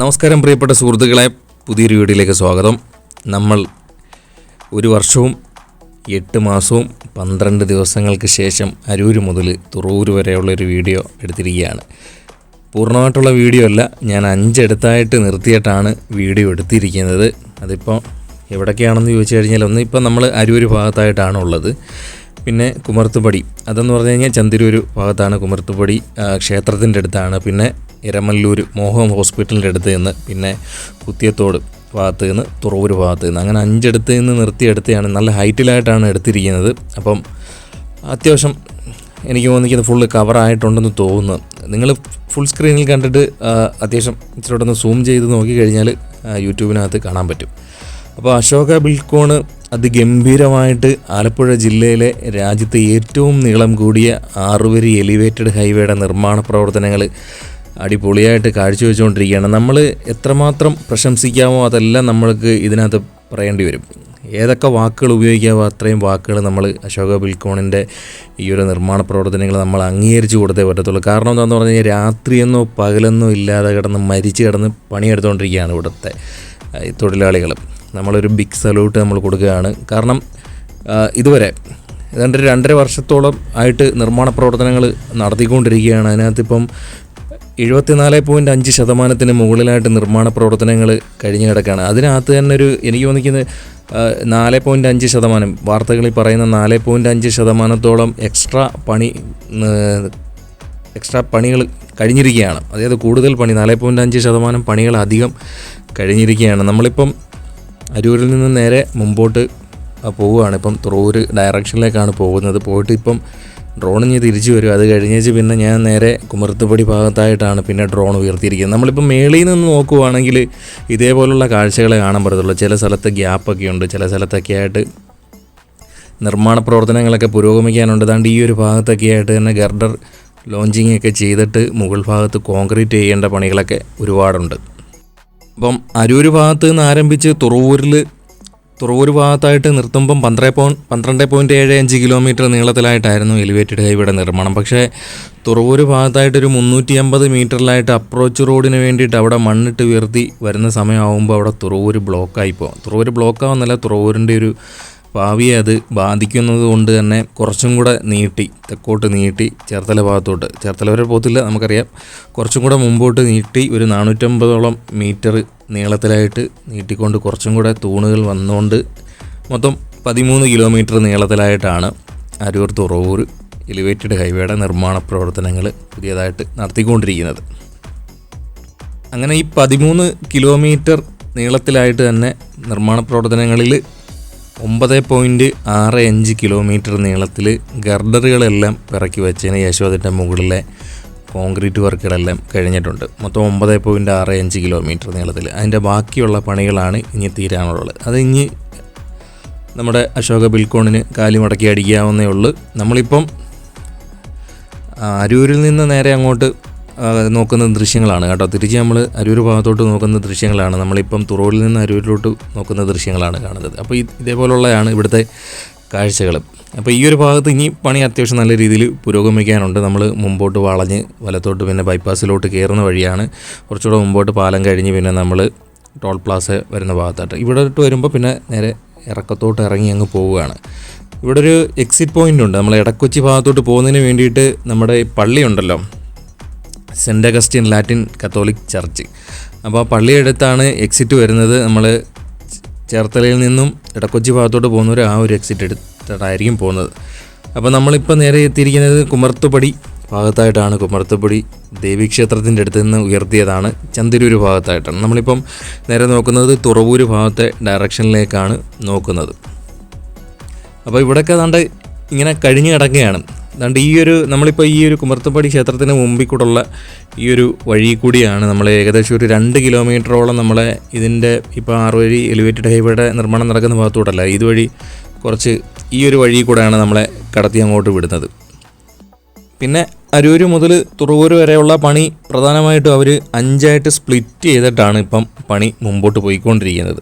നമസ്കാരം പ്രിയപ്പെട്ട സുഹൃത്തുക്കളെ പുതിയൊരു വീഡിയോയിലേക്ക് സ്വാഗതം. നമ്മൾ ഒരു വർഷവും എട്ട് മാസവും പന്ത്രണ്ട് ദിവസങ്ങൾക്ക് ശേഷം അരൂർ മുതൽ തുറവൂർ വരെയുള്ള ഒരു വീഡിയോ എടുത്തിരിക്കുകയാണ്. പൂർണമായിട്ടുള്ള വീഡിയോ അല്ല ഞാൻ അഞ്ചെടുത്തായിട്ട് നിർത്തിയിട്ടാണ് വീഡിയോ എടുത്തിരിക്കുന്നത്. അതിപ്പോൾ എവിടൊക്കെയാണെന്ന് ചോദിച്ചു കഴിഞ്ഞാൽ ഒന്ന് ഇപ്പം നമ്മൾ അരൂർ ഭാഗത്തായിട്ടാണ് ഉള്ളത്. പിന്നെ കുമർത്തുപടി അതെന്ന് പറഞ്ഞു കഴിഞ്ഞാൽ ചന്തിരൂർ ഭാഗത്താണ് കുമർത്തുപടി ക്ഷേത്രത്തിന്റെ അടുത്താണ്. പിന്നെ ഇരമല്ലൂർ മോഹം ഹോസ്പിറ്റലിന്റെ അടുത്ത് നിന്ന് പിന്നെ കുത്തിയത്തോട് ഭാഗത്ത് നിന്ന് തുറവൂർ ഭാഗത്ത് നിന്ന്. അങ്ങനെ അഞ്ചിടത്ത് നിന്ന് നിർത്തിയെടുത്തെയാണ് നല്ല ഹൈറ്റിലായിട്ടാണ് എടുത്തിരിക്കുന്നത്. അപ്പം അത്യാവശ്യം എനിക്ക് തോന്നിക്കുന്നത് ഫുള്ള് കവറായിട്ടുണ്ടെന്ന് തോന്നുന്നു. നിങ്ങൾ ഫുൾ സ്ക്രീനിൽ കണ്ടിട്ട് അത്യാവശ്യം ഇച്ചിരി സൂം ചെയ്ത് നോക്കിക്കഴിഞ്ഞാൽ യൂട്യൂബിനകത്ത് കാണാൻ പറ്റും. അപ്പോൾ അശോക ബിൽക്കോണ് അതിഗംഭീരമായിട്ട് ആലപ്പുഴ ജില്ലയിലെ രാജ്യത്തെ ഏറ്റവും നീളം കൂടിയ ആറുവരി എലിവേറ്റഡ് ഹൈവേയുടെ നിർമ്മാണ പ്രവർത്തനങ്ങൾ അടിപൊളിയായിട്ട് കാഴ്ചവെച്ചുകൊണ്ടിരിക്കുകയാണ്. നമ്മൾ എത്രമാത്രം പ്രശംസിക്കാമോ അതെല്ലാം നമ്മൾക്ക് ഇതിനകത്ത് പറയേണ്ടി വരും. ഏതൊക്കെ വാക്കുകൾ ഉപയോഗിക്കാമോ അത്രയും വാക്കുകൾ നമ്മൾ അശോക ബിൽക്കോണിന്റെ ഈ ഒരു നിർമ്മാണ പ്രവർത്തനങ്ങൾ നമ്മൾ അംഗീകരിച്ചു കൊടുത്തേ പറ്റത്തുള്ളൂ. കാരണം എന്താണെന്ന് പറഞ്ഞു കഴിഞ്ഞാൽ രാത്രിയെന്നോ പകലെന്നോ ഇല്ലാതെ കിടന്ന് മരിച്ചു കിടന്ന് പണിയെടുത്തുകൊണ്ടിരിക്കുകയാണ് ഇവിടുത്തെ തൊഴിലാളികൾ നമ്മളൊരു ബിഗ് സല്യൂട്ട് നമ്മൾ കൊടുക്കുകയാണ്. കാരണം ഇതുവരെ ഏതാണ്ട് രണ്ടര വർഷത്തോളം ആയിട്ട് നിർമ്മാണ പ്രവർത്തനങ്ങൾ നടത്തിക്കൊണ്ടിരിക്കുകയാണ്. അതിനകത്തിപ്പം എഴുപത്തിനാല് പോയിന്റ് അഞ്ച് ശതമാനത്തിന് മുകളിലായിട്ട് നിർമ്മാണ പ്രവർത്തനങ്ങൾ കഴിഞ്ഞു കിടക്കുകയാണ് അതിനകത്ത് തന്നെ ഒരു എനിക്ക് തോന്നിക്കുന്നത് നാല് പോയിന്റ് അഞ്ച് ശതമാനം വാർത്തകളിൽ പറയുന്ന നാല് പോയിന്റ് അഞ്ച് ശതമാനത്തോളം എക്സ്ട്രാ പണി എക്സ്ട്രാ പണികൾ കഴിഞ്ഞിരിക്കുകയാണ്. അതായത് കൂടുതൽ പണി നാല് പോയിന്റ് അഞ്ച് ശതമാനം പണികൾ അധികം കഴിഞ്ഞിരിക്കുകയാണ്. നമ്മളിപ്പം അരൂരിൽ നിന്ന് നേരെ മുമ്പോട്ട് പോവുകയാണ്. ഇപ്പം തുറവൂർ ഡയറക്ഷനിലേക്കാണ് പോകുന്നത്. പോയിട്ട് ഇപ്പം ഡ്രോണിഞ്ഞ് തിരിച്ചു വരും. അത് കഴിഞ്ഞേച്ച് പിന്നെ ഞാൻ നേരെ കുമർത്തുപടി ഭാഗത്തായിട്ടാണ് പിന്നെ ഡ്രോൺ ഉയർത്തിയിരിക്കുന്നത്. നമ്മളിപ്പോൾ മേളിൽ നിന്ന് നോക്കുവാണെങ്കിൽ ഇതേപോലുള്ള കാഴ്ചകളെ കാണാൻ പറ്റത്തുള്ളൂ. ചില സ്ഥലത്ത് ഗ്യാപ്പൊക്കെ ഉണ്ട്. ചില സ്ഥലത്തൊക്കെ ആയിട്ട് നിർമ്മാണ പ്രവർത്തനങ്ങളൊക്കെ പുരോഗമിക്കാനുണ്ട്. അതുകൊണ്ട് ഈ ഒരു ഭാഗത്തൊക്കെ ആയിട്ട് തന്നെ ഗർഡർ ലോഞ്ചിങ് ഒക്കെ ചെയ്തിട്ട് മുകൾ ഭാഗത്ത് കോൺക്രീറ്റ് ചെയ്യേണ്ട പണികളൊക്കെ ഒരുപാടുണ്ട്. അപ്പം അരൂർ ഭാഗത്ത് നിന്ന് ആരംഭിച്ച് തുറവൂരിൽ തുറവൂർ ഭാഗത്തായിട്ട് നിർത്തുമ്പം പന്ത്രണ്ട് പോയിന്റ് പന്ത്രണ്ട് പോയിന്റ് ഏഴ് അഞ്ച് കിലോമീറ്റർ നീളത്തിലായിട്ടായിരുന്നു എലിവേറ്റഡ് ഹൈവേയുടെ നിർമ്മാണം. പക്ഷേ തുറവൂർ ഭാഗത്തായിട്ട് ഒരു മുന്നൂറ്റി അമ്പത് മീറ്ററിലായിട്ട് അപ്രോച്ച് റോഡിന് വേണ്ടിയിട്ട് അവിടെ മണ്ണിട്ട് ഉയർത്തി വരുന്ന സമയമാകുമ്പോൾ അവിടെ തുറവൂർ ബ്ലോക്കായി പോകും തുറവൂർ ബ്ലോക്കാവുന്നല്ല തുറവൂരിന്റെ ഒരു ഭാവിയെ അത് ബാധിക്കുന്നത് കൊണ്ട് തന്നെ കുറച്ചും കൂടെ നീട്ടി തെക്കോട്ട് നീട്ടി ചേർത്തല ഭാഗത്തോട്ട്. ചേർത്തല വരെ പോകത്തില്ല നമുക്കറിയാം. കുറച്ചും കൂടെ മുമ്പോട്ട് നീട്ടി ഒരു നാനൂറ്റമ്പതോളം മീറ്റർ നീളത്തിലായിട്ട് നീട്ടിക്കൊണ്ട് കുറച്ചും കൂടെ തൂണുകൾ വന്നുകൊണ്ട് മൊത്തം പതിമൂന്ന് കിലോമീറ്റർ നീളത്തിലായിട്ടാണ് അരൂർ തുറവൂർ എലിവേറ്റഡ് ഹൈവേയുടെ നിർമ്മാണ പ്രവർത്തനങ്ങൾ പുതിയതായിട്ട് നടത്തിക്കൊണ്ടിരിക്കുന്നത്. അങ്ങനെ ഈ പതിമൂന്ന് കിലോമീറ്റർ നീളത്തിലായിട്ട് തന്നെ നിർമ്മാണ പ്രവർത്തനങ്ങളിൽ ഒമ്പത് പോയിന്റ് ആറ് അഞ്ച് കിലോമീറ്റർ നീളത്തിൽ ഗർഡറുകളെല്ലാം പിറക്കി വെച്ചതിന് ശേഷം മുകളിലെ കോൺക്രീറ്റ് വർക്കുകളെല്ലാം കഴിഞ്ഞിട്ടുണ്ട്. മൊത്തം ഒമ്പത് പോയിന്റ് ആറ് അഞ്ച് കിലോമീറ്റർ നീളത്തിൽ അതിന്റെ ബാക്കിയുള്ള പണികളാണ് ഇനി തീരാനുള്ളത്. അത് ഇനി നമ്മുടെ അശോക ബിൽക്കോണിന് കാലി മടക്കി അടിക്കാവുന്നേ ഉള്ളൂ. നമ്മളിപ്പം അരൂരിൽ നിന്ന് നേരെ അങ്ങോട്ട് നോക്കുന്ന ദൃശ്യങ്ങളാണ് കേട്ടോ. തിരിച്ച് നമ്മൾ അരൂർ ഭാഗത്തോട്ട് നോക്കുന്ന ദൃശ്യങ്ങളാണ്. നമ്മളിപ്പം തുറവിൽ നിന്ന് അരൂരിലോട്ട് നോക്കുന്ന ദൃശ്യങ്ങളാണ് കാണുന്നത്. അപ്പോൾ ഇത് ഇതേപോലുള്ളതാണ് ഇവിടുത്തെ കാഴ്ചകൾ അപ്പോൾ ഈ ഒരു ഭാഗത്ത് ഇനി പണി അത്യാവശ്യം നല്ല രീതിയിൽ പുരോഗമിക്കാനുണ്ട്. നമ്മൾ മുമ്പോട്ട് വളഞ്ഞ് വലത്തോട്ട് പിന്നെ ബൈപ്പാസിലോട്ട് കയറുന്ന വഴിയാണ്. കുറച്ചുകൂടെ മുമ്പോട്ട് പാലം കഴിഞ്ഞ് പിന്നെ നമ്മൾ ടോൾ പ്ലാസ് വരുന്ന ഭാഗത്തായിട്ട് ഇവിടോട്ട് വരുമ്പോൾ പിന്നെ നേരെ ഇറക്കത്തോട്ട് ഇറങ്ങി അങ്ങ് പോവുകയാണ്. ഇവിടെ ഒരു എക്സിറ്റ് പോയിന്റ് ഉണ്ട്. നമ്മൾ ഇടക്കൊച്ചി ഭാഗത്തോട്ട് പോകുന്നതിന് വേണ്ടിയിട്ട് നമ്മുടെ പള്ളിയുണ്ടല്ലോ saint Augustine Latin Catholic church. അപ്പോൾ ആ പള്ളിയെടുത്താണ് എക്സിറ്റ് വരുന്നത്. നമ്മൾ ചേർത്തലയിൽ നിന്നും ഇടക്കൊച്ചി ഭാഗത്തോട്ട് പോകുന്നവർ ആ ഒരു എക്സിറ്റ് എടുത്തിട്ടായിരിക്കും പോകുന്നത്. അപ്പോൾ നമ്മളിപ്പോൾ നേരെ എത്തിയിരിക്കുന്നത് കുമർത്തുപടി ഭാഗത്തായിട്ടാണ്. കുമർത്തുപടി ദേവീക്ഷേത്രത്തിന്റെ അടുത്ത് നിന്ന് ഉയർത്തിയതാണ് ചന്തിരൂർ ഭാഗത്തായിട്ടാണ്. നമ്മളിപ്പം നേരെ നോക്കുന്നത് തുറവൂര് ഭാഗത്തെ ഡയറക്ഷനിലേക്കാണ് നോക്കുന്നത്. അപ്പോൾ ഇവിടെയൊക്കെ ഏതാണ്ട് ഇങ്ങനെ കഴിഞ്ഞ് കിടക്കുകയാണ്. ഏതാണ്ട് ഈ ഒരു നമ്മളിപ്പോൾ ഈ ഒരു കുമർത്തപ്പടി ക്ഷേത്രത്തിന് മുമ്പിൽ കൂടെയുള്ള ഈ ഒരു വഴി കൂടിയാണ് നമ്മൾ ഏകദേശം ഒരു രണ്ട് കിലോമീറ്ററോളം നമ്മളെ ഇതിന്റെ ഇപ്പോൾ ആറ് വഴി എലിവേറ്റഡ് ഹൈവേയുടെ നിർമ്മാണം നടക്കുന്ന ഭാഗത്തോട്ടല്ല ഇതുവഴി കുറച്ച് ഈ ഒരു വഴി കൂടെയാണ് നമ്മളെ കടത്തി അങ്ങോട്ട് വിടുന്നത്. പിന്നെ അരൂര് മുതൽ തുറവൂർ വരെയുള്ള പണി പ്രധാനമായിട്ടും അവർ അഞ്ചായിട്ട് സ്പ്ലിറ്റ് ചെയ്തിട്ടാണ് ഇപ്പം പണി മുമ്പോട്ട് പോയിക്കൊണ്ടിരിക്കുന്നത്.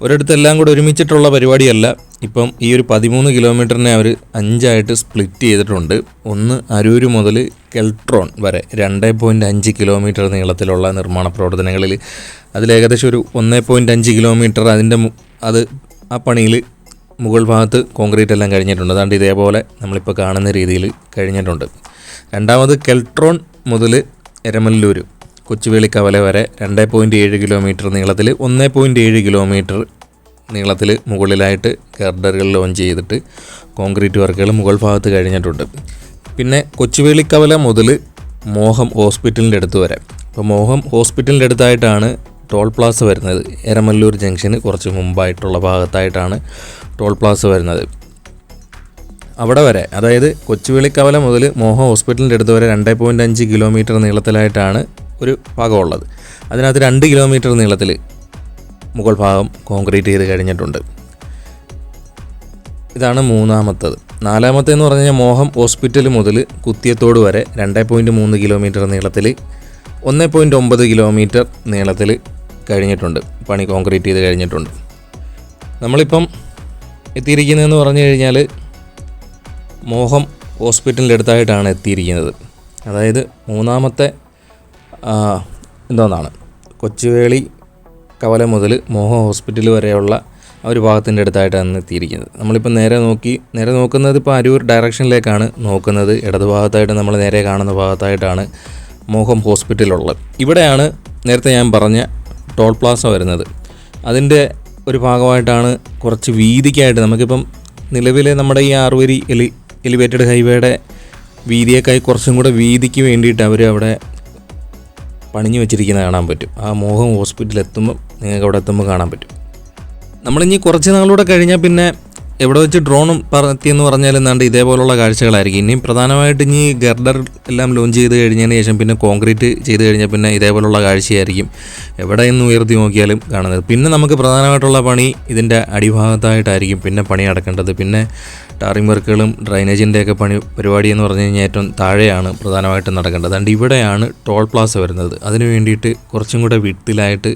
ഒരിടത്തെല്ലാം കൂടെ ഒരുമിച്ചിട്ടുള്ള പരിപാടിയല്ല. ഇപ്പം ഈ ഒരു പതിമൂന്ന് കിലോമീറ്ററിനെ അവർ അഞ്ചായിട്ട് സ്പ്ലിറ്റ് ചെയ്തിട്ടുണ്ട്. ഒന്ന് അരൂര് മുതൽ കെൽട്രോൺ വരെ രണ്ട് പോയിന്റ് അഞ്ച് കിലോമീറ്റർ നീളത്തിലുള്ള നിർമ്മാണ പ്രവർത്തനങ്ങളിൽ. അതിലേകദേശം ഒരു ഒന്ന് പോയിന്റ് അഞ്ച് കിലോമീറ്റർ അതിന്റെ അത് ആ പണിയിൽ മുകൾ ഭാഗത്ത് കോൺക്രീറ്റ് എല്ലാം കഴിഞ്ഞിട്ടുണ്ട്. അതാണ്ട് ഇതേപോലെ നമ്മളിപ്പോൾ കാണുന്ന രീതിയിൽ കഴിഞ്ഞിട്ടുണ്ട്. രണ്ടാമത് കെൽട്രോൺ മുതൽ എരമല്ലൂർ കൊച്ചുവേളിക്കവല വരെ രണ്ട് പോയിന്റ് ഏഴ് കിലോമീറ്റർ നീളത്തിൽ ഒന്ന് പോയിന്റ് ഏഴ് കിലോമീറ്റർ നീളത്തിൽ മുകളിലായിട്ട് ഗർഡറുകൾ ലോഞ്ച് ചെയ്തിട്ട് കോൺക്രീറ്റ് വർക്കുകൾ മുകൾ ഭാഗത്ത് കഴിഞ്ഞിട്ടുണ്ട്. പിന്നെ കൊച്ചുവേളിക്കവല മുതൽ മോഹം ഹോസ്പിറ്റലിന്റെ അടുത്ത് വരെ. അപ്പോൾ മോഹം ഹോസ്പിറ്റലിന്റെ അടുത്തായിട്ടാണ് ടോൾ പ്ലാസ വരുന്നത്. എരമല്ലൂർ ജംഗ്ഷന് കുറച്ച് മുമ്പായിട്ടുള്ള ഭാഗത്തായിട്ടാണ് ടോൾ പ്ലാസ വരുന്നത്. അവിടെ വരെ അതായത് കൊച്ചുവേളിക്കവല മുതൽ മോഹം ഹോസ്പിറ്റലിന്റെ അടുത്ത് വരെ രണ്ട് പോയിന്റ് അഞ്ച് കിലോമീറ്റർ നീളത്തിലായിട്ടാണ് ഒരു ഭാഗമുള്ളത് അതിനകത്ത് രണ്ട് കിലോമീറ്റർ നീളത്തിൽ മുകൾ ഭാഗം കോൺക്രീറ്റ് ചെയ്ത് കഴിഞ്ഞിട്ടുണ്ട്. ഇതാണ് മൂന്നാമത്തത്. നാലാമത്തേന്ന് പറഞ്ഞു കഴിഞ്ഞാൽ മോഹം ഹോസ്പിറ്റൽ മുതൽ കുത്തിയത്തോട് വരെ രണ്ട് പോയിന്റ് മൂന്ന് കിലോമീറ്റർ നീളത്തിൽ ഒന്ന് പോയിന്റ് ഒമ്പത് കിലോമീറ്റർ നീളത്തിൽ കഴിഞ്ഞിട്ടുണ്ട്. പണി കോൺക്രീറ്റ് ചെയ്ത് കഴിഞ്ഞിട്ടുണ്ട്. നമ്മളിപ്പം എത്തിയിരിക്കുന്നതെന്ന് പറഞ്ഞു കഴിഞ്ഞാൽ മോഹം ഹോസ്പിറ്റലിന്റെ അടുത്തായിട്ടാണ് എത്തിയിരിക്കുന്നത്. അതായത് മൂന്നാമത്തെ എന്തോന്നാണ്? കൊച്ചുവേളി കവല മുതൽ മോഹ ഹോസ്പിറ്റൽ വരെയുള്ള ആ ഒരു ഭാഗത്തിന്റെ അടുത്തായിട്ടാണ് എത്തിയിരിക്കുന്നത്. നമ്മളിപ്പോൾ നേരെ നോക്കി നേരെ നോക്കുന്നത് ഇപ്പോൾ അരൂർ ഡയറക്ഷനിലേക്കാണ് നോക്കുന്നത്. ഇടത് ഭാഗത്തായിട്ട് നമ്മൾ നേരെ കാണുന്ന ഭാഗത്തായിട്ടാണ് മോഹം ഹോസ്പിറ്റലുള്ളത്. ഇവിടെയാണ് നേരത്തെ ഞാൻ പറഞ്ഞ ടോൾ പ്ലാസ വരുന്നത്. അതിന്റെ ഒരു ഭാഗമായിട്ടാണ് കുറച്ച് വീതിക്കായിട്ട് നമുക്കിപ്പം നിലവിലെ നമ്മുടെ ഈ ആറുവരി എലി എലിവേറ്റഡ് ഹൈവേയുടെ വീതിയേക്കായി കുറച്ചും കൂടെ വീതിക്ക് വേണ്ടിയിട്ട് അവർ അവിടെ പണിഞ്ഞു വെച്ചിരിക്കുന്നത് കാണാൻ പറ്റും. ആ മോഹം ഹോസ്പിറ്റലിൽ എത്തുമ്പോൾ നിങ്ങൾക്ക് അവിടെ എത്തുമ്പോൾ കാണാൻ പറ്റും. നമ്മളിനി കുറച്ച് നാളൂടെ കഴിഞ്ഞാൽ പിന്നെ എവിടെ വെച്ച് ഡ്രോണും പറത്തിയെന്ന് പറഞ്ഞാൽ എന്താണ്ട് ഇതേപോലുള്ള കാഴ്ചകളായിരിക്കും. ഇനിയും പ്രധാനമായിട്ട് ഇനി ഗർഡർ എല്ലാം ലോഞ്ച് ചെയ്ത് കഴിഞ്ഞതിന് ശേഷം പിന്നെ കോൺക്രീറ്റ് ചെയ്ത് കഴിഞ്ഞാൽ പിന്നെ ഇതേപോലുള്ള കാഴ്ചയായിരിക്കും. എവിടെ നിന്ന് ഉയർത്തി നോക്കിയാലും കാണുന്നത്. പിന്നെ നമുക്ക് പ്രധാനമായിട്ടുള്ള പണി ഇതിന്റെ അടിഭാഗത്തായിട്ടായിരിക്കും പിന്നെ പണി നടക്കേണ്ടത്. പിന്നെ ടാറിംഗ് വർക്കുകളും ഡ്രൈനേജിന്റെയൊക്കെ പണി പരിപാടി എന്ന് പറഞ്ഞു കഴിഞ്ഞാൽ ഏറ്റവും താഴെയാണ് പ്രധാനമായിട്ടും നടക്കേണ്ടത്. അതുകൊണ്ട് ഇവിടെയാണ് ടോൾ പ്ലാസ വരുന്നത്. അതിന് വേണ്ടിയിട്ട് കുറച്ചും കൂടെ വിട്ടിലായിട്ട്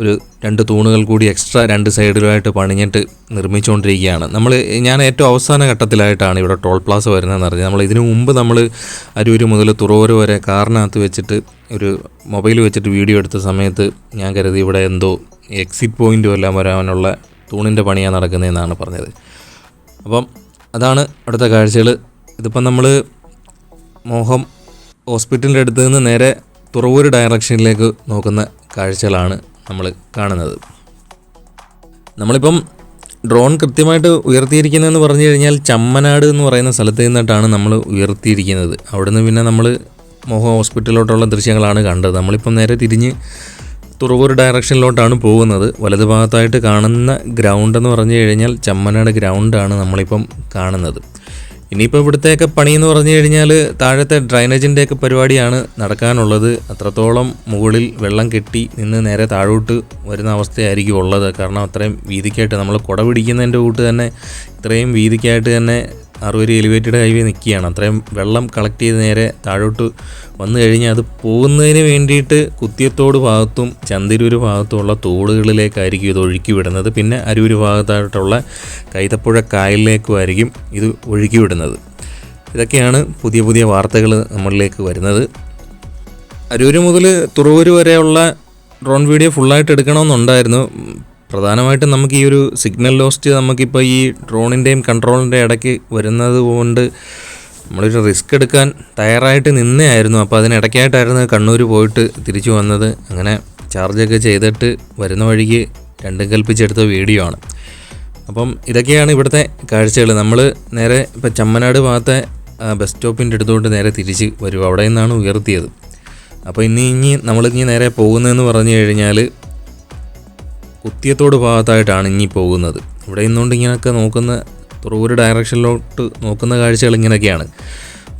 ഒരു രണ്ട് തൂണുകൾ കൂടി എക്സ്ട്രാ രണ്ട് സൈഡിലുമായിട്ട് പണിഞ്ഞിട്ട് നിർമ്മിച്ചുകൊണ്ടിരിക്കുകയാണ്. നമ്മൾ ഞാൻ ഏറ്റവും അവസാന ഘട്ടത്തിലായിട്ടാണ് ഇവിടെ ടോൾ പ്ലാസ വരുന്നതെന്ന് അറിഞ്ഞത്. നമ്മൾ ഇതിനു മുമ്പ് നമ്മൾ അരൂർ മുതൽ തുറവൂർ വരെ കാറിനകത്ത് വെച്ചിട്ട് ഒരു മൊബൈൽ വെച്ചിട്ട് വീഡിയോ എടുത്ത സമയത്ത് ഞാൻ കരുതി ഇവിടെ എന്തോ എക്സിറ്റ് പോയിന്റും എല്ലാം വരാനുള്ള തൂണിന്റെ പണിയാണ് നടക്കുന്നതെന്നാണ് പറഞ്ഞത്. അപ്പം അതാണ് അവിടുത്തെ കാഴ്ചകൾ ഇതിപ്പം നമ്മൾ മോഹം ഹോസ്പിറ്റലിന്റെ അടുത്ത് നിന്ന് നേരെ തുറവൂർ ഡയറക്ഷനിലേക്ക് നോക്കുന്ന കാഴ്ചകളാണ് നമ്മൾ കാണുന്നത്. നമ്മളിപ്പം ഡ്രോൺ കൃത്യമായിട്ട് ഉയർത്തിയിരിക്കുന്നതെന്ന് പറഞ്ഞു കഴിഞ്ഞാൽ ചമ്മനാട് എന്ന് പറയുന്ന സ്ഥലത്ത് നിന്നിട്ടാണ് നമ്മൾ ഉയർത്തിയിരിക്കുന്നത്. അവിടുന്ന് പിന്നെ നമ്മൾ മോഹ ഹോസ്പിറ്റലിലോട്ടുള്ള ദൃശ്യങ്ങളാണ് കണ്ടത്. നമ്മളിപ്പം നേരെ തിരിഞ്ഞ് തുറവൂർ ഡയറക്ഷനിലോട്ടാണ് പോകുന്നത്. വലതു ഭാഗത്തായിട്ട് കാണുന്ന ഗ്രൗണ്ട് എന്ന് പറഞ്ഞു കഴിഞ്ഞാൽ ചമ്മനാട് ഗ്രൗണ്ടാണ് നമ്മളിപ്പം കാണുന്നത്. ഇനിയിപ്പോൾ ഇവിടുത്തെയൊക്കെ പണിയെന്ന് പറഞ്ഞു കഴിഞ്ഞാൽ താഴത്തെ ഡ്രൈനേജിന്റെയൊക്കെ പരിപാടിയാണ് നടക്കാനുള്ളത്. അത്രത്തോളം മുകളിൽ വെള്ളം കെട്ടി നിന്ന് നേരെ താഴോട്ട് വരുന്ന അവസ്ഥയായിരിക്കും ഉള്ളത്. കാരണം അത്രയും വീതിക്കായിട്ട് നമ്മൾ കുട പിടിക്കുന്നതിന്റെ കൂട്ട് തന്നെ ഇത്രയും വീതിക്കായിട്ട് തന്നെ അറുപത് എലിവേറ്റഡ് ഹൈവേ നിൽക്കുകയാണ്. അത്രയും വെള്ളം കളക്ട് ചെയ്ത് നേരെ താഴോട്ട് വന്നു കഴിഞ്ഞാൽ അത് പോകുന്നതിന് വേണ്ടിയിട്ട് കുത്തിയത്തോട് ഭാഗത്തും ചന്തിരൂര് ഭാഗത്തുമുള്ള തോടുകളിലേക്കായിരിക്കും ഇത് ഒഴുക്കി വിടുന്നത്. പിന്നെ അരൂര് ഭാഗത്തായിട്ടുള്ള കൈതപ്പുഴ കായലിലേക്കുമായിരിക്കും ഇത് ഒഴുക്കി വിടുന്നത്. ഇതൊക്കെയാണ് പുതിയ പുതിയ വാർത്തകൾ നമ്മളിലേക്ക് വരുന്നത്. അരൂര് മുതൽ തുറവൂര് വരെയുള്ള ഡ്രോൺ വീഡിയോ ഫുള്ളായിട്ട് എടുക്കണമെന്നുണ്ടായിരുന്നു. പ്രധാനമായിട്ടും നമുക്ക് ഈ ഒരു സിഗ്നൽ ലോസ്റ്റ് നമുക്കിപ്പോൾ ഈ ഡ്രോണിന്റെയും കൺട്രോളിന്റെ ഇടയ്ക്ക് വരുന്നത് കൊണ്ട് നമ്മളൊരു റിസ്ക് എടുക്കാൻ തയ്യാറായിട്ട് നിന്നേയായിരുന്നു. അപ്പോൾ അതിനിടയ്ക്കായിട്ടായിരുന്നു കണ്ണൂർ പോയിട്ട് തിരിച്ചു വന്നത്. അങ്ങനെ ചാർജൊക്കെ ചെയ്തിട്ട് വരുന്ന വഴിക്ക് രണ്ടും കൽപ്പിച്ചെടുത്ത വീഡിയോ ആണ്. അപ്പം ഇതൊക്കെയാണ് ഇവിടുത്തെ കാഴ്ചകൾ നമ്മൾ നേരെ ഇപ്പം ചമ്മനാട് ഭാഗത്തെ ബസ് സ്റ്റോപ്പിന്റെ അടുത്തോട്ട് നേരെ തിരിച്ച് വരും. അവിടെ നിന്നാണ് ഉയർത്തിയത്. അപ്പോൾ ഇനി ഇനി നമ്മളിനി നേരെ പോകുന്നതെന്ന് പറഞ്ഞു കഴിഞ്ഞാൽ കുത്തിയത്തോട് ഭാഗത്തായിട്ടാണ് ഇനി പോകുന്നത്. ഇവിടെ നിന്നുകൊണ്ട് ഇങ്ങനെയൊക്കെ നോക്കുന്ന തുറവൂർ ഡയറക്ഷനിലോട്ട് നോക്കുന്ന കാഴ്ചകൾ ഇങ്ങനെയൊക്കെയാണ്.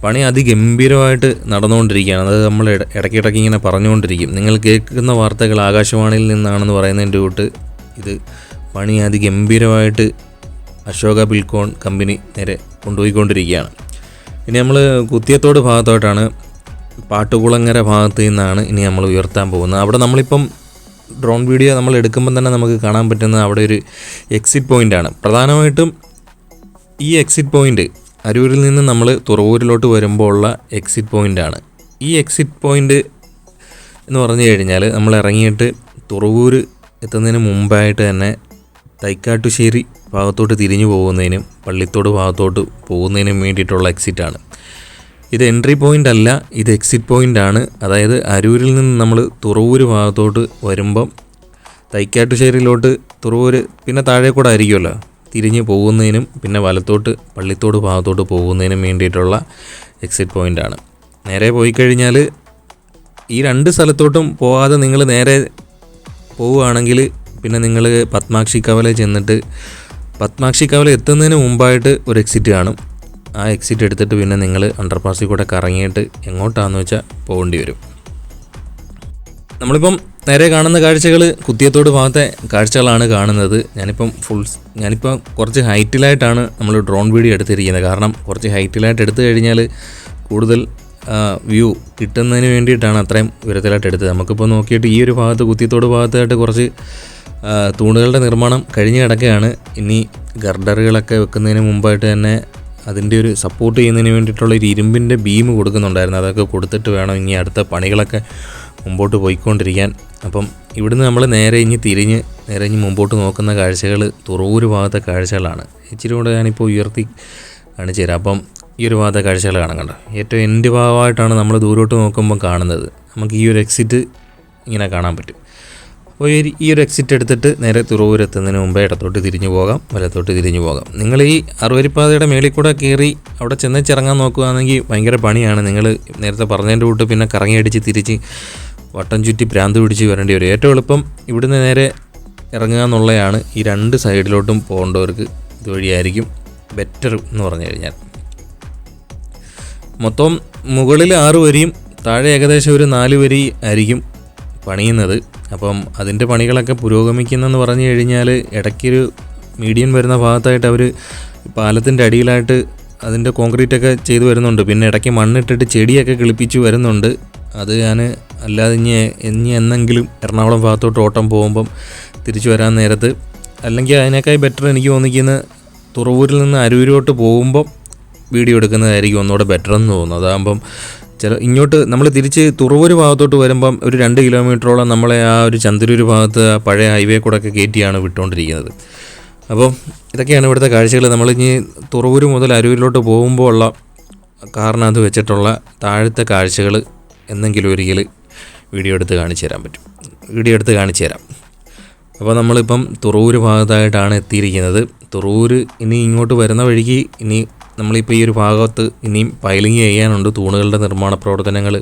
പണി അതിഗംഭീരമായിട്ട് നടന്നുകൊണ്ടിരിക്കുകയാണ്. അത് നമ്മൾ ഇട- ഇടയ്ക്കിടയ്ക്ക് ഇങ്ങനെ പറഞ്ഞുകൊണ്ടിരിക്കും. നിങ്ങൾ കേൾക്കുന്ന വാർത്തകൾ ആകാശവാണിയിൽ നിന്നാണെന്ന് പറയുന്നതിന്റെ കൂട്ട് ഇത് പണി അതിഗംഭീരമായിട്ട് അശോക ബിൽകോൺ കമ്പനി നേരെ കൊണ്ടുപോയിക്കൊണ്ടിരിക്കുകയാണ്. ഇനി നമ്മൾ കുത്തിയത്തോട് ഭാഗത്തോട്ടാണ് പാട്ടുകുളങ്ങര ഭാഗത്ത് നിന്നാണ് ഇനി നമ്മൾ ഉയർത്താൻ പോകുന്നത്. അവിടെ നമ്മളിപ്പം ഡ്രോൺ വീഡിയോ നമ്മൾ എടുക്കുമ്പോൾ തന്നെ നമുക്ക് കാണാൻ പറ്റുന്ന അവിടെ ഒരു എക്സിറ്റ് പോയിന്റാണ് പ്രധാനമായിട്ടും ഈ എക്സിറ്റ് പോയിന്റ് അരൂരിൽ നിന്ന് നമ്മൾ തുറവൂരിലോട്ട് വരുമ്പോൾ ഉള്ള എക്സിറ്റ് പോയിന്റാണ് ഈ എക്സിറ്റ് പോയിന്റ് എന്ന് പറഞ്ഞു കഴിഞ്ഞാൽ നമ്മൾ ഇറങ്ങിയിട്ട് തുറവൂർ എത്തുന്നതിന് മുമ്പായിട്ട് തന്നെ തൈക്കാട്ടുശ്ശേരി ഭാഗത്തോട്ട് തിരിഞ്ഞു പോകുന്നതിനും പള്ളിത്തോട് ഭാഗത്തോട്ട് പോകുന്നതിനും വേണ്ടിയിട്ടുള്ള എക്സിറ്റാണ് ഇത് എൻട്രി പോയിന്റ് അല്ല ഇത് എക്സിറ്റ് പോയിന്റ് ആണ്. അതായത് അരൂരിൽ നിന്ന് നമ്മൾ തുറവൂർ ഭാഗത്തോട്ട് വരുമ്പം തൈക്കാട്ടുശ്ശേരിയിലോട്ട് തുറവൂര് പിന്നെ താഴെ കൂടെ ആയിരിക്കുമല്ലോ. തിരിഞ്ഞ് പോകുന്നതിനും പിന്നെ വലത്തോട്ട് പള്ളിത്തോട് ഭാഗത്തോട്ട് പോകുന്നതിനും വേണ്ടിയിട്ടുള്ള എക്സിറ്റ് പോയിന്റ് ആണ്. നേരെ പോയി കഴിഞ്ഞാൽ ഈ രണ്ട് സ്ഥലത്തോട്ടും പോകാതെ നിങ്ങൾ നേരെ പോവുകയാണെങ്കിൽ പിന്നെ നിങ്ങൾ പത്മാക്ഷി കവല ചെന്നിട്ട് പത്മാക്ഷി കവല എത്തുന്നതിന് മുമ്പായിട്ട് ഒരു എക്സിറ്റ് കാണും. ആ എക്സിറ്റ് എടുത്തിട്ട് പിന്നെ നിങ്ങൾ അണ്ടർപാസിൽ കൂടെ കറങ്ങിയിട്ട് എങ്ങോട്ടാണെന്ന് വെച്ചാൽ പോകേണ്ടി വരും. നമ്മളിപ്പം നേരെ കാണുന്ന കാഴ്ചകൾ കുത്തിയത്തോട് ഭാഗത്തെ കാഴ്ചകളാണ് കാണുന്നത്. ഞാനിപ്പം ഫുൾ ഞാനിപ്പം കുറച്ച് ഹൈറ്റിലായിട്ടാണ് നമ്മൾ ഡ്രോൺ വീഡിയോ എടുത്തിരിക്കുന്നത്. കാരണം കുറച്ച് ഹൈറ്റിലായിട്ട് എടുത്തു കഴിഞ്ഞാൽ കൂടുതൽ വ്യൂ കിട്ടുന്നതിന് വേണ്ടിയിട്ടാണ് അത്രയും ഉയരത്തിലായിട്ട് എടുത്തത്. നമുക്കിപ്പോൾ നോക്കിയിട്ട് ഈ ഒരു ഭാഗത്ത് കുത്തിയത്തോട് ഭാഗത്തായിട്ട് കുറച്ച് തൂണുകളുടെ നിർമ്മാണം കഴിഞ്ഞ് കിടക്കുകയാണ്. ഇനി ഗർഡറുകളൊക്കെ വെക്കുന്നതിന് മുമ്പായിട്ട് തന്നെ അതിന്റെ ഒരു സപ്പോർട്ട് ചെയ്യുന്നതിന് വേണ്ടിയിട്ടുള്ള ഒരു ഇരുമ്പിന്റെ ബീം കൊടുക്കുന്നുണ്ടായിരുന്നു. അതൊക്കെ കൊടുത്തിട്ട് വേണം ഇനി അടുത്ത പണികളൊക്കെ മുമ്പോട്ട് പോയിക്കൊണ്ടിരിക്കാൻ. അപ്പം ഇവിടുന്ന് നമ്മൾ നേരെ ഇനി തിരിഞ്ഞ് നേരെ ഇനി മുമ്പോട്ട് നോക്കുന്ന കാഴ്ചകൾ തുറവൂർ ഭാഗത്തെ കാഴ്ചകളാണ്. ഇച്ചിരി കൂടെ ഞാനിപ്പോൾ ഉയർത്തി കാണിച്ചു തരാം. അപ്പം ഈ ഒരു ഭാഗത്തെ കാഴ്ചകൾ കാണാൻ കണ്ടോ? ഏറ്റവും എന്റെ ഭാഗമായിട്ടാണ് നമ്മൾ ദൂരോട്ട് നോക്കുമ്പോൾ കാണുന്നത്. നമുക്ക് ഈ ഒരു എക്സിറ്റ് ഇങ്ങനെ കാണാൻ പറ്റും. അപ്പോൾ ഈ ഒരു എക്സിറ്റ് എടുത്തിട്ട് നേരെ തുറവൂരെത്തുന്നതിന് മുമ്പേ ഇടത്തോട്ട് തിരിഞ്ഞു പോകാം വലത്തോട്ട് തിരിഞ്ഞു പോകാം. നിങ്ങൾ ഈ അറുവരിപ്പാതയുടെ മേളിൽ കൂടെ കയറി അവിടെ ചെന്ന് ചെന്നിച്ചിറങ്ങാൻ നോക്കുകയാണെങ്കിൽ ഭയങ്കര പണിയാണ്. നിങ്ങൾ നേരത്തെ പറഞ്ഞതിന്റെ കൂട്ട് പിന്നെ കറങ്ങി അടിച്ച് തിരിച്ച് വട്ടം ചുറ്റി ഭ്രാന്ത് പിടിച്ച് വരേണ്ടി വരും. ഏറ്റവും എളുപ്പം ഇവിടുന്ന് നേരെ ഇറങ്ങുക എന്നുള്ളതാണ്. ഈ രണ്ട് സൈഡിലോട്ടും പോകേണ്ടവർക്ക് ഇതുവഴിയായിരിക്കും ബെറ്റർ എന്ന് പറഞ്ഞു കഴിഞ്ഞാൽ. മൊത്തം മുകളിൽ ആറ് വരിയും താഴെ ഏകദേശം ഒരു നാല് വരി ആയിരിക്കും പണിയുന്നത്. അപ്പം അതിന്റെ പണികളൊക്കെ പുരോഗമിക്കുന്നെന്ന് പറഞ്ഞു കഴിഞ്ഞാൽ ഇടയ്ക്കൊരു മീഡിയം വരുന്ന ഭാഗത്തായിട്ട് അവർ പാലത്തിന്റെ അടിയിലായിട്ട് അതിന്റെ കോൺക്രീറ്റൊക്കെ ചെയ്തു വരുന്നുണ്ട്. പിന്നെ ഇടയ്ക്ക് മണ്ണിട്ടിട്ട് ചെടിയൊക്കെ കിളിപ്പിച്ച് വരുന്നുണ്ട്. അത് ഞാൻ അല്ലാതെ ഇനി ഇനി എന്നെങ്കിലും എറണാകുളം ഭാഗത്തോട്ട് ഓട്ടം പോകുമ്പം തിരിച്ചു വരാൻ നേരത്ത് അല്ലെങ്കിൽ അതിനേക്കായി ബെറ്റർ എനിക്ക് തോന്നിക്കുന്ന തുറവൂരിൽ നിന്ന് അരൂരോട്ട് പോകുമ്പം വീഡിയോ എടുക്കുന്നതായിരിക്കും ഒന്നുകൂടെ ബെറ്റർ എന്ന് തോന്നുന്നു. അതാകുമ്പം ചില ഇങ്ങോട്ട് നമ്മൾ തിരിച്ച് തുറവൂർ ഭാഗത്തോട്ട് വരുമ്പം ഒരു രണ്ട് കിലോമീറ്ററോളം നമ്മളെ ആ ഒരു ചന്ദ്രൂർ ഭാഗത്ത് പഴയ ഹൈവേ കൂടെ ഒക്കെ കയറ്റിയാണ് വിട്ടുകൊണ്ടിരിക്കുന്നത് അപ്പം ഇതൊക്കെയാണ് ഇവിടുത്തെ കാഴ്ചകൾ. ഇനി തുറവൂർ മുതൽ അരൂരിലോട്ട് പോകുമ്പോൾ ഉള്ള കാരണം കാറിനകത്ത് വെച്ചിട്ടുള്ള താഴത്തെ കാഴ്ചകൾ എന്നെങ്കിലും ഒരിക്കൽ വീഡിയോ എടുത്ത് കാണിച്ചു തരാൻ പറ്റും. വീഡിയോ എടുത്ത് കാണിച്ചു തരാം. അപ്പോൾ നമ്മളിപ്പം തുറവൂർ ഭാഗത്തായിട്ടാണ് എത്തിയിരിക്കുന്നത്. തുറവൂർ ഇനി ഇങ്ങോട്ട് വരുന്ന വഴിക്ക് ഇനി നമ്മളിപ്പോൾ ഈ ഒരു ഭാഗത്ത് ഇനിയും പൈലിങ് ചെയ്യാനുണ്ട്. തൂണുകളുടെ നിർമ്മാണ പ്രവർത്തനങ്ങൾ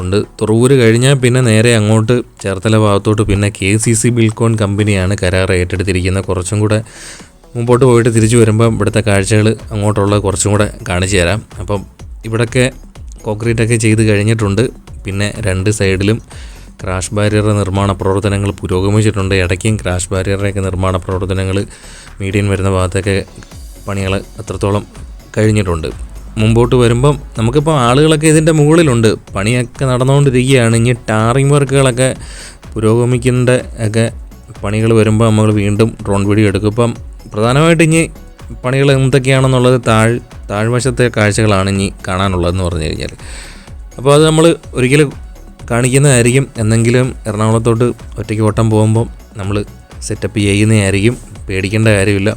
ഉണ്ട്. തുറവൂര് കഴിഞ്ഞാൽ പിന്നെ നേരെ അങ്ങോട്ട് ചേർത്തല ഭാഗത്തോട്ട് പിന്നെ കെ സി സി ബിൽക്കോൺ കമ്പനിയാണ് കരാർ ഏറ്റെടുത്തിരിക്കുന്നത്. കുറച്ചും കൂടെ മുമ്പോട്ട് പോയിട്ട് തിരിച്ചു വരുമ്പോൾ ഇവിടുത്തെ കാഴ്ചകൾ അങ്ങോട്ടുള്ള കുറച്ചും കൂടെ കാണിച്ചു തരാം. അപ്പം ഇവിടൊക്കെ കോൺക്രീറ്റൊക്കെ ചെയ്ത് കഴിഞ്ഞിട്ടുണ്ട്. പിന്നെ രണ്ട് സൈഡിലും ക്രാഷ് ബാരിയറുടെ നിർമ്മാണ പ്രവർത്തനങ്ങൾ പുരോഗമിച്ചിട്ടുണ്ട്. ഇടയ്ക്കും ക്രാഷ് ബാരിയറുടെയൊക്കെ നിർമ്മാണ പ്രവർത്തനങ്ങൾ മീഡിയൻ വരുന്ന ഭാഗത്തൊക്കെ പണികൾ അത്രത്തോളം കഴിഞ്ഞിട്ടുണ്ട്. മുമ്പോട്ട് വരുമ്പം നമുക്കിപ്പോൾ ആളുകളൊക്കെ ഇതിന്റെ മുകളിലുണ്ട്. പണിയൊക്കെ നടന്നുകൊണ്ടിരിക്കുകയാണ് ഇനി ടാറിങ് വർക്കുകളൊക്കെ പുരോഗമിക്കേണ്ട ഒക്കെ പണികൾ വരുമ്പോൾ നമ്മൾ വീണ്ടും ഡ്രോൺ വീഡിയോ എടുക്കും. ഇപ്പം പ്രധാനമായിട്ട് ഇനി പണികൾ എന്തൊക്കെയാണെന്നുള്ളത് താഴ് താഴ്വശത്തെ കാഴ്ചകളാണ് ഇനി കാണാനുള്ളതെന്ന് പറഞ്ഞു കഴിഞ്ഞാൽ. അപ്പോൾ അത് നമ്മൾ ഒരിക്കലും കാണിക്കുന്നതായിരിക്കും. എന്തെങ്കിലും എറണാകുളത്തോട്ട് ഒറ്റയ്ക്ക് ഓട്ടം പോകുമ്പം നമ്മൾ സെറ്റപ്പ് ചെയ്യുന്നതായിരിക്കും. പേടിക്കേണ്ട കാര്യമില്ല.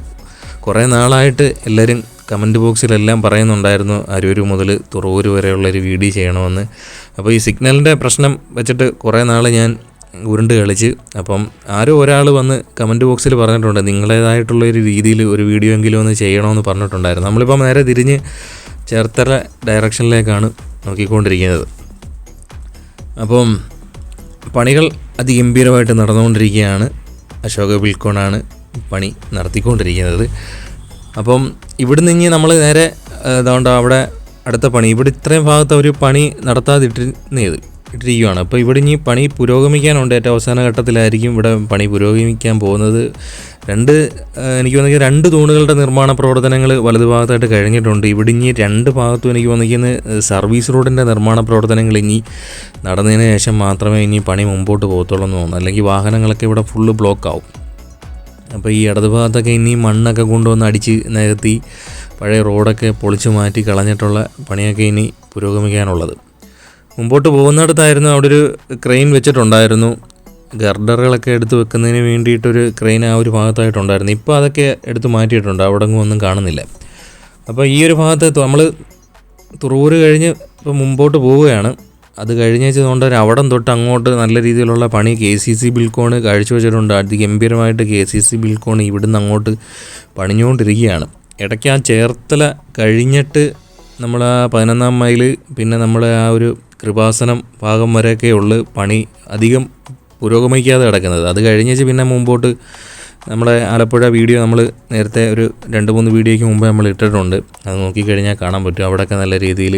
കുറേ നാളായിട്ട് എല്ലാവരും കമന്റ് ബോക്സിലെല്ലാം പറയുന്നുണ്ടായിരുന്നു അരൂർ മുതൽ തുറവൂർ വരെയുള്ള ഒരു വീഡിയോ ചെയ്യണമെന്ന്. അപ്പോൾ ഈ സിഗ്നലിന്റെ പ്രശ്നം വെച്ചിട്ട് കുറേ നാൾ ഞാൻ ഉരുണ്ട് കളിച്ച് അപ്പം ആരോ ഒരാൾ വന്ന് കമന്റ് ബോക്സിൽ പറഞ്ഞിട്ടുണ്ട് നിങ്ങളേതായിട്ടുള്ള ഒരു രീതിയിൽ ഒരു വീഡിയോ എങ്കിലും ഒന്ന് ചെയ്യണമെന്ന് പറഞ്ഞിട്ടുണ്ടായിരുന്നു. നമ്മളിപ്പം നേരെ തിരിഞ്ഞ് ചേർത്തല ഡയറക്ഷനിലേക്കാണ് നോക്കിക്കൊണ്ടിരിക്കുന്നത്. അപ്പം പണികൾ അതിഗംഭീരമായിട്ട് നടന്നുകൊണ്ടിരിക്കുകയാണ്. അശോക ബിൽക്കോണാണ് പണി നടത്തിക്കൊണ്ടിരിക്കുന്നത്. അപ്പം ഇവിടുന്ന് ഇനി നമ്മൾ നേരെ അതുകൊണ്ട് അവിടെ അടുത്ത പണി. ഇവിടെ ഇത്രയും ഭാഗത്ത് ഒരു പണി നടത്താതിട്ടിരുന്നത് ഇട്ടിരിക്കുകയാണ് അപ്പോൾ ഇവിടെ ഇനി പണി പുരോഗമിക്കാനുണ്ട്. ഏറ്റവും അവസാന ഘട്ടത്തിലായിരിക്കും ഇവിടെ പണി പുരോഗമിക്കാൻ പോകുന്നത്. രണ്ട് എനിക്ക് തോന്നിയ രണ്ട് തൂണുകളുടെ നിർമ്മാണ പ്രവർത്തനങ്ങൾ വലതു ഭാഗത്തായിട്ട് കഴിഞ്ഞിട്ടുണ്ട്. ഇവിടെ ഇനി രണ്ട് ഭാഗത്തും എനിക്ക് തോന്നിക്കുന്ന സർവീസ് റോഡിന്റെ നിർമ്മാണ പ്രവർത്തനങ്ങൾ ഇനി നടന്നതിന് ശേഷം മാത്രമേ ഇനി പണി മുമ്പോട്ട് പോകത്തുള്ളൂ എന്ന് തോന്നുന്നു. അല്ലെങ്കിൽ വാഹനങ്ങളൊക്കെ ഇവിടെ ഫുള്ള് ബ്ലോക്ക് ആവും. അപ്പോൾ ഈ ഇടത് ഭാഗത്തൊക്കെ ഇനി മണ്ണൊക്കെ കൊണ്ടുവന്ന് അടിച്ച് നികത്തി പഴയ റോഡൊക്കെ പൊളിച്ചു മാറ്റി കളഞ്ഞിട്ടുള്ള പണിയൊക്കെ ഇനി പുരോഗമിക്കാനുള്ളത്. മുമ്പോട്ട് പോകുന്നിടത്തായിരുന്നു അവിടെ ഒരു ക്രെയിൻ വെച്ചിട്ടുണ്ടായിരുന്നു. ഗർഡറുകളൊക്കെ എടുത്ത് വെക്കുന്നതിന് വേണ്ടിയിട്ടൊരു ക്രെയിൻ ആ ഒരു ഭാഗത്തായിട്ടുണ്ടായിരുന്നു. ഇപ്പോൾ അതൊക്കെ എടുത്ത് മാറ്റിയിട്ടുണ്ട്. അവിടെ ഒന്നും കാണുന്നില്ല. അപ്പോൾ ഈ ഒരു ഭാഗത്ത് നമ്മൾ തുറവൂർ കഴിഞ്ഞ് ഇപ്പോൾ മുമ്പോട്ട് പോവുകയാണ്. അത് കഴിഞ്ഞ ആഴ്ച ഒരു അവിടം തൊട്ട് അങ്ങോട്ട് നല്ല രീതിയിലുള്ള പണി. കെ സി സി ബിൽക്കോണ് കാഴ്ചവെച്ചിട്ടുണ്ട് അതിഗംഭീരമായിട്ട് കെ സി സി ബിൽക്കോൺ ഇവിടുന്ന് അങ്ങോട്ട് പണിഞ്ഞുകൊണ്ടിരിക്കുകയാണ്. ഇടയ്ക്ക് ആ ചേർത്തല കഴിഞ്ഞിട്ട് നമ്മൾ ആ പതിനൊന്നാം മൈൽ പിന്നെ നമ്മൾ ആ ഒരു കൃപാസനം ഭാഗം വരെയൊക്കെ ഉള്ളു പണി അധികം പുരോഗമിക്കാതെ കിടക്കുന്നത്. അത് കഴിഞ്ഞേച്ച് പിന്നെ മുമ്പോട്ട് നമ്മുടെ ആലപ്പുഴ വീഡിയോ നമ്മൾ നേരത്തെ ഒരു രണ്ട് മൂന്ന് വീഡിയോയ്ക്ക് മുമ്പ് നമ്മൾ ഇട്ടിട്ടുണ്ട്. അത് നോക്കിക്കഴിഞ്ഞാൽ കാണാൻ പറ്റും. അവിടെയൊക്കെ നല്ല രീതിയിൽ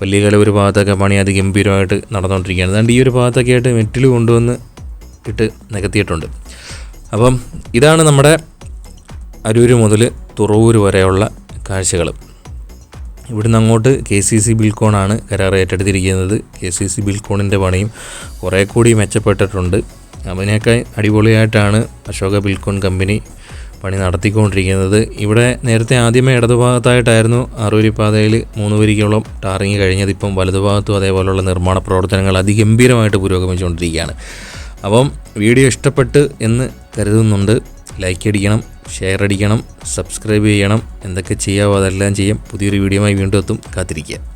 വലിയ ഒരു ഭാഗത്തൊക്കെ പണി അതിഗംഭീരമായിട്ട് നടന്നുകൊണ്ടിരിക്കുകയാണ്. അതുകൊണ്ട് ഈ ഒരു ഭാഗത്തൊക്കെ ആയിട്ട് മെറ്റിൽ കൊണ്ടുവന്ന് ഇട്ട് നികത്തിയിട്ടുണ്ട്. അപ്പം ഇതാണ് നമ്മുടെ അരൂര് മുതൽ തുറവൂർ വരെയുള്ള കാഴ്ചകൾ. ഇവിടുന്ന് അങ്ങോട്ട് കെ സി സി ബിൽക്കോണാണ് കരാർ ഏറ്റെടുത്തിരിക്കുന്നത്. കെ സി സി ബിൽക്കോണിന്റെ പണിയും കുറേ കൂടി മെച്ചപ്പെട്ടിട്ടുണ്ട്. അതിനേക്കാൾ അടിപൊളിയായിട്ടാണ് അശോക ബിൽക്കോൺ കമ്പനി പണി നടത്തിക്കൊണ്ടിരിക്കുന്നത്. ഇവിടെ നേരത്തെ ആദ്യമേ ഇടതുഭാഗത്തായിട്ടായിരുന്നു അറൂരിപ്പാതയിൽ പാതയിൽ മൂന്ന് വരിക്കോളം ടാറിങ് കഴിഞ്ഞത്. ഇപ്പം വലതുഭാഗത്തും അതേപോലുള്ള നിർമ്മാണ പ്രവർത്തനങ്ങൾ അതിഗംഭീരമായിട്ട് പുരോഗമിച്ചുകൊണ്ടിരിക്കുകയാണ്. അപ്പം വീഡിയോ ഇഷ്ടപ്പെട്ട് എന്ന് കരുതുന്നുണ്ട്. ലൈക്ക് അടിക്കണം ഷെയർ അടിക്കണം സബ്സ്ക്രൈബ് ചെയ്യണം. എന്തൊക്കെ ചെയ്യാവോ അതെല്ലാം ചെയ്യും. പുതിയൊരു വീഡിയോയുമായി വീണ്ടും എത്തും. കാത്തിരിക്കുക.